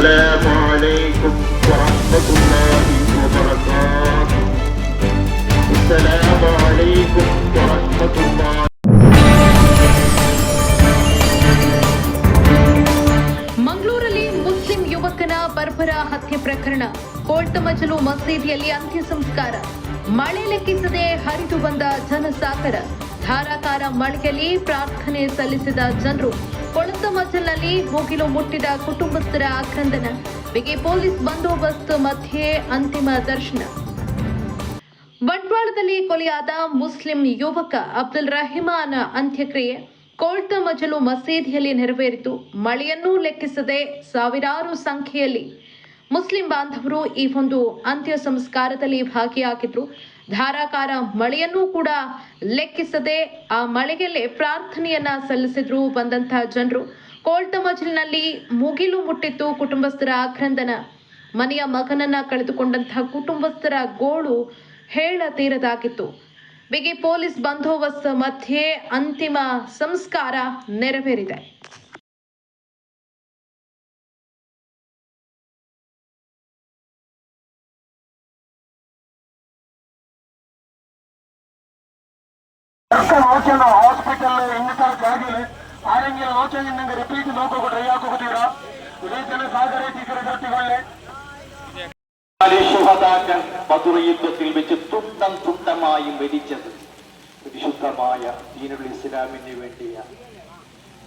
السلام عليكم ورحمة الله وبركاته السلام عليكم ورحمة الله ಮಂಗಳೂರಲ್ಲಿ ಮುಸ್ಲಿಂ ಯುವಕನ ಬರ್ಬರ ಹತ್ಯೆ ಪ್ರಕರಣ ಕೋಳ್ತಮಜಲು ಮಸೀದಿಯಲ್ಲಿ ಅಂತ್ಯ ಸಂಸ್ಕಾರ ಮಳೆ ಲೆಕ್ಕಿಸದೆ ಹರಿದು ಬಂದ ಜನಸಾಗರ ಧಾರಾಕಾರ ಮಳೆಯಲ್ಲಿ ಪ್ರಾರ್ಥನೆ ಸಲ್ಲಿಸಿದ ಜನರು ಕೊಳತಮಜಲ್ನಲ್ಲಿ ಮುಗಿಲು ಮುಟ್ಟಿದ ಕುಟುಂಬಸ್ಥರ ಆಕ್ರಂದನ. ಬಿಗಿ ಪೊಲೀಸ್ ಬಂದೋಬಸ್ತ್ ಮಧ್ಯೆ ಅಂತಿಮ ದರ್ಶನ. ಬಂಟ್ವಾಳದಲ್ಲಿ ಕೊಲೆಯಾದ ಮುಸ್ಲಿಂ ಯುವಕ ಅಬ್ದುಲ್ ರಹಿಮಾನ್ ಅಂತ್ಯಕ್ರಿಯೆ ಕೋಳ್ತ ಮಜಲು ಮಸೀದಿಯಲ್ಲಿ ನೆರವೇರಿತು. ಮಳೆಯನ್ನೂ ಲೆಕ್ಕಿಸದೆ ಸಾವಿರಾರು ಸಂಖ್ಯೆಯಲ್ಲಿ ಮುಸ್ಲಿಂ ಬಾಂಧವರು ಈ ಒಂದು ಅಂತ್ಯ ಸಂಸ್ಕಾರದಲ್ಲಿ ಭಾಗಿಯಾಗಿದ್ರು. ಧಾರಾಕಾರ ಮಳೆಯನ್ನೂ ಕೂಡ ಲೆಕ್ಕಿಸದೆ ಆ ಮಳೆಗೆಲ್ಲೇ ಪ್ರಾರ್ಥನೆಯನ್ನ ಸಲ್ಲಿಸಿದ್ರು ಬಂದಂತಹ ಜನರು. ಕೋಲ್ತ ಮಜಲಿನಲ್ಲಿ ಮುಗಿಲು ಮುಟ್ಟಿತ್ತು ಕುಟುಂಬಸ್ಥರ ಆಕ್ರಂದನ. ಮನೆಯ ಮಗನನ್ನ ಕಳೆದುಕೊಂಡಂತಹ ಕುಟುಂಬಸ್ಥರ ಗೋಳು ಹೇಳ ತೀರದಾಗಿತ್ತು. ಬಿಗಿ ಪೊಲೀಸ್ ಬಂದೋಬಸ್ತ್ ಮಧ್ಯೆ ಅಂತಿಮ ಸಂಸ್ಕಾರ ನೆರವೇರಿದೆ. നോക്കിയാണ് ഹോസ്പിറ്റലിൽ ഇന്നത്തെ ജാഗിൽ ആരെങ്കിലും നോക്കിയെങ്കിൽ റിപ്പീറ്റ് നോക്കുക ട്രൈ ആക്കുക ഇതേ തന്നെ സാഹചര്യത്തിൽ കെട്ടിക്കൊള്ളേ ശുഹദാക്കൾ ബദർ യുദ്ധത്തിൽ വെച്ച് തുണ്ടം തുണ്ടമായി മരിച്ചത്. പരിശുദ്ധമായ ദീനുൽ ഇസ്ലാമിന് വേണ്ടിയാണ്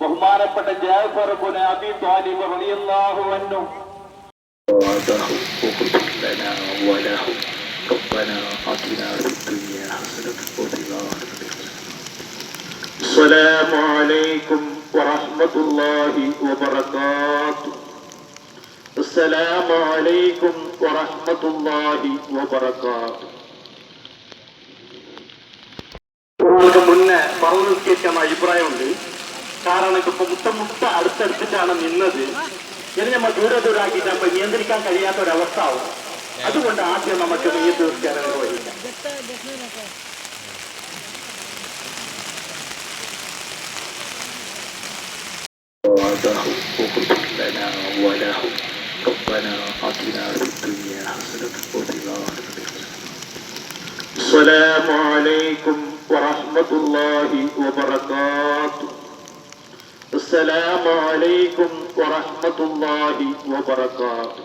ബഹുമാനപ്പെട്ട ജാഫർ അബി താലിബ് റളിയല്ലാഹു അൻഹു. السلام عليكم ورحمة الله وبركاته السلام عليكم ورحمة الله وبركاته നിങ്ങൾക്ക് മുന്നേ പറഞ്ഞു നിൽക്കാൻ അഭിപ്രായമുണ്ട് കാരണം ഇപ്പൊ മുട്ട മുട്ട അടുത്തടുത്തിട്ടാണ് നിന്നത് ഇത് നമ്മൾ ദൂരെ ദൂരാക്കിയിട്ട് അപ്പൊ നിയന്ത്രിക്കാൻ കഴിയാത്ത ഒരവസ്ഥ ആവും അതുകൊണ്ട് ആദ്യം നമുക്ക് നീ തീർച്ചയായും നിർവഹിക്കാം وعده اغفر لنا وله ربنا آتنا في الدنيا حسنة وفي الآخرة السلام عليكم ورحمة الله وبركاته. السلام عليكم ورحمة الله وبركاته.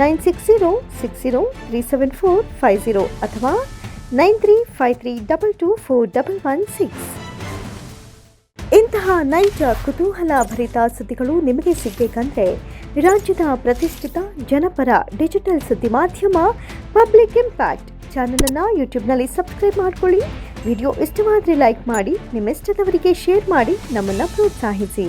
Nine six zero six zero three seven four five zero ಅಥವಾ nine three five three double two four double one six. ಇಂತಹ ನೈಜ ಕುತೂಹಲ ಭರಿತ ಸುದ್ದಿಗಳು ನಿಮಗೆ ಸಿಗಬೇಕಂದ್ರೆ ರಾಜ್ಯದ ಪ್ರತಿಷ್ಠಿತ ಜನಪರ ಡಿಜಿಟಲ್ ಸುದ್ದಿ ಮಾಧ್ಯಮ ಪಬ್ಲಿಕ್ ಇಂಪ್ಯಾಕ್ಟ್ ಚಾನಲನ್ನು ಯೂಟ್ಯೂಬ್ನಲ್ಲಿ ಸಬ್ಸ್ಕ್ರೈಬ್ ಮಾಡ್ಕೊಳ್ಳಿ. ವಿಡಿಯೋ ಇಷ್ಟವಾದರೆ ಲೈಕ್ ಮಾಡಿ, ನಿಮ್ಮಿಷ್ಟದವರಿಗೆ ಶೇರ್ ಮಾಡಿ, ನಮ್ಮನ್ನು ಪ್ರೋತ್ಸಾಹಿಸಿ.